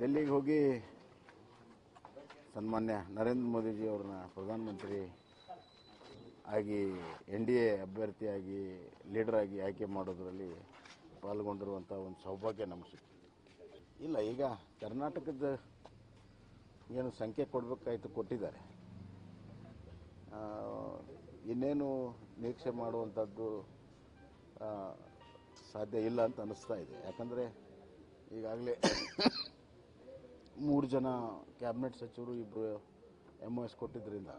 ಡೆಲ್ಲಿಗೆ ಹೋಗಿ ಸನ್ಮಾನ್ಯ ನರೇಂದ್ರ ಮೋದಿಜಿ ಅವ್ರನ್ನ ಪ್ರಧಾನಮಂತ್ರಿ ಆಗಿ, ಎನ್ ಡಿ ಎ ಅಭ್ಯರ್ಥಿಯಾಗಿ ಲೀಡರ್ ಆಗಿ ಆಯ್ಕೆ ಮಾಡೋದರಲ್ಲಿ ಪಾಲ್ಗೊಂಡಿರುವಂಥ ಒಂದು ಸೌಭಾಗ್ಯ ನಮಗೆ ಸಿಕ್ಕಿದೆ. ಇಲ್ಲ, ಈಗ ಕರ್ನಾಟಕದ ಏನು ಸಂಖ್ಯೆ ಕೊಡಬೇಕಾಯ್ತು ಕೊಟ್ಟಿದ್ದಾರೆ. ಇನ್ನೇನು ನಿರೀಕ್ಷೆ ಮಾಡುವಂಥದ್ದು ಸಾಧ್ಯ ಇಲ್ಲ ಅಂತ ಅನ್ನಿಸ್ತಾ ಇದೆ. ಯಾಕಂದರೆ ಈಗಾಗಲೇ ಮೂರು ಜನ ಕ್ಯಾಬಿನೆಟ್ ಸಚಿವರು ಇಬ್ಬರು ಎಂ ಒ ಎಸ್ ಕೊಟ್ಟಿದ್ದರಿಂದ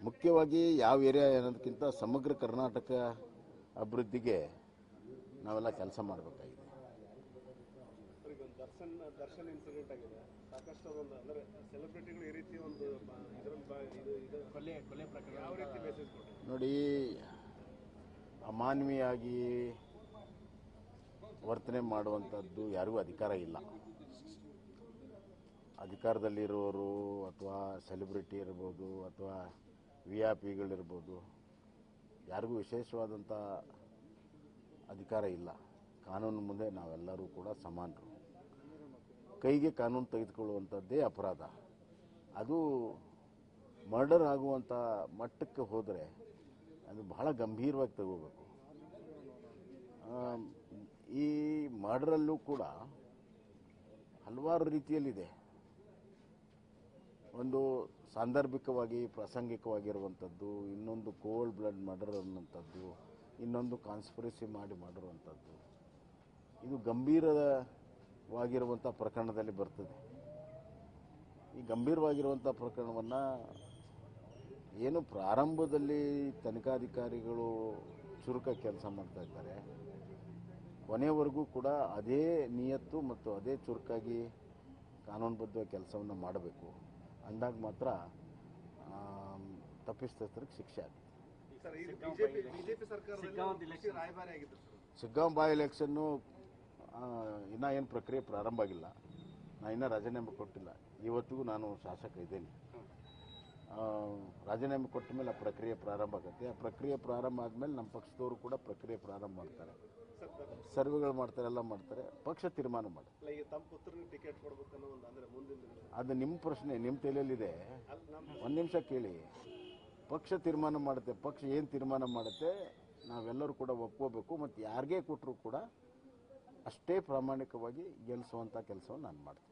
ಮುಖ್ಯವಾಗಿ ಯಾವ ಏರಿಯಾ ಅನ್ನೋದಕ್ಕಿಂತ ಸಮಗ್ರ ಕರ್ನಾಟಕ ಅಭಿವೃದ್ಧಿಗೆ ನಾವೆಲ್ಲ ಕೆಲಸ ಮಾಡಬೇಕಾಗಿದೆ. ನೋಡಿ ಅಮಾನವೀಯಾಗಿ ವರ್ತನೆ ಮಾಡುವಂಥದ್ದು ಯಾರಿಗೂ ಅಧಿಕಾರ ಇಲ್ಲ. ಅಧಿಕಾರದಲ್ಲಿರೋರು ಅಥವಾ ಸೆಲೆಬ್ರಿಟಿ ಇರ್ಬೋದು ಅಥವಾ ವಿ ಐ ಪಿಗಳಿರ್ಬೋದು ಯಾರಿಗೂ ವಿಶೇಷವಾದಂಥ ಅಧಿಕಾರ ಇಲ್ಲ. ಕಾನೂನು ಮುಂದೆ ನಾವೆಲ್ಲರೂ ಕೂಡ ಸಮಾನರು. ಕೈಗೆ ಕಾನೂನು ತೆಗೆದುಕೊಳ್ಳುವಂಥದ್ದೇ ಅಪರಾಧ. ಅದು ಮರ್ಡರ್ ಆಗುವಂಥ ಮಟ್ಟಕ್ಕೆ ಹೋದರೆ ಅದು ಬಹಳ ಗಂಭೀರವಾಗಿ ತಗೋಬೇಕು. ಈ ಮರ್ಡರಲ್ಲೂ ಕೂಡ ಹಲವಾರು ರೀತಿಯಲ್ಲಿದೆ. ಒಂದು ಸಾಂದರ್ಭಿಕವಾಗಿ, ಪ್ರಾಸಂಗಿಕವಾಗಿರುವಂಥದ್ದು, ಇನ್ನೊಂದು ಕೋಲ್ಡ್ ಬ್ಲಡ್ ಮರ್ಡರ್ ಅನ್ನುವಂಥದ್ದು, ಇನ್ನೊಂದು ಕಾನ್ಸ್ಪಿರಸಿ ಮಾಡಿ ಮಾಡಿರುವಂಥದ್ದು, ಇದು ಗಂಭೀರವಾಗಿರುವಂಥ ಪ್ರಕರಣದಲ್ಲಿ ಬರ್ತದೆ. ಈ ಗಂಭೀರವಾಗಿರುವಂಥ ಪ್ರಕರಣವನ್ನು ಏನು ಪ್ರಾರಂಭದಲ್ಲಿ ತನಿಖಾಧಿಕಾರಿಗಳು ಚುರುಕ ಕೆಲಸ ಮಾಡ್ತಾ ಇದ್ದಾರೆ ಕೊನೆಯವರೆಗೂ ಕೂಡ ಅದೇ ನಿಯತ್ತು ಮತ್ತು ಅದೇ ಚುರುಕಾಗಿ ಕಾನೂನುಬದ್ಧ ಕೆಲಸವನ್ನು ಮಾಡಬೇಕು. ಅಂದಾಗ ಮಾತ್ರ ತಪ್ಪಿಸ್ತರಿಗೆ ಶಿಕ್ಷೆ ಆಗುತ್ತೆ. ಸಿಗ್ಗಾಂ ಬಾಯ್ ಸಿಗ್ಗಾಂವ್ ಬೈ ಎಲೆಕ್ಷನ್ನು ಇನ್ನೂ ಏನು ಪ್ರಕ್ರಿಯೆ ಪ್ರಾರಂಭ ಆಗಿಲ್ಲ. ನಾನು ಇನ್ನೂ ರಾಜೀನಾಮೆ ಕೊಟ್ಟಿಲ್ಲ. ಇವತ್ತಿಗೂ ನಾನು ಶಾಸಕ ಇದ್ದೇನೆ. ಆ, ರಾಜೀನಾಮೆ ಕೊಟ್ಟ ಮೇಲೆ ಆ ಪ್ರಕ್ರಿಯೆ ಪ್ರಾರಂಭ ಆಗುತ್ತೆ. ಆ ಪ್ರಕ್ರಿಯೆ ಪ್ರಾರಂಭ ಆದಮೇಲೆ ನಮ್ಮ ಪಕ್ಷದವರು ಕೂಡ ಪ್ರಕ್ರಿಯೆ ಪ್ರಾರಂಭ ಮಾಡ್ತಾರೆ. ಸರ್ವೆಗಳು ಮಾಡ್ತಾರೆ ಎಲ್ಲ ಮಾಡ್ತಾರೆ. ಪಕ್ಷ ತೀರ್ಮಾನ ಮಾಡಿ. ಅದು ನಿಮ್ಮ ಪ್ರಶ್ನೆ ನಿಮ್ಮ ತಲೆಯಲ್ಲಿದೆ. ಒಂದು ನಿಮಿಷ ಕೇಳಿ. ಪಕ್ಷ ತೀರ್ಮಾನ ಮಾಡುತ್ತೆ ಪಕ್ಷ ಏನು ತೀರ್ಮಾನ ಮಾಡುತ್ತೆ ನಾವೆಲ್ಲರೂ ಕೂಡ ಒಪ್ಕೋಬೇಕು. ಮತ್ತು ಯಾರಿಗೇ ಕೊಟ್ಟರು ಕೂಡ ಅಷ್ಟೇ ಪ್ರಾಮಾಣಿಕವಾಗಿ ಗೆಲ್ಲಿಸುವಂಥ ಕೆಲಸವನ್ನು ನಾನು ಮಾಡ್ತೀನಿ.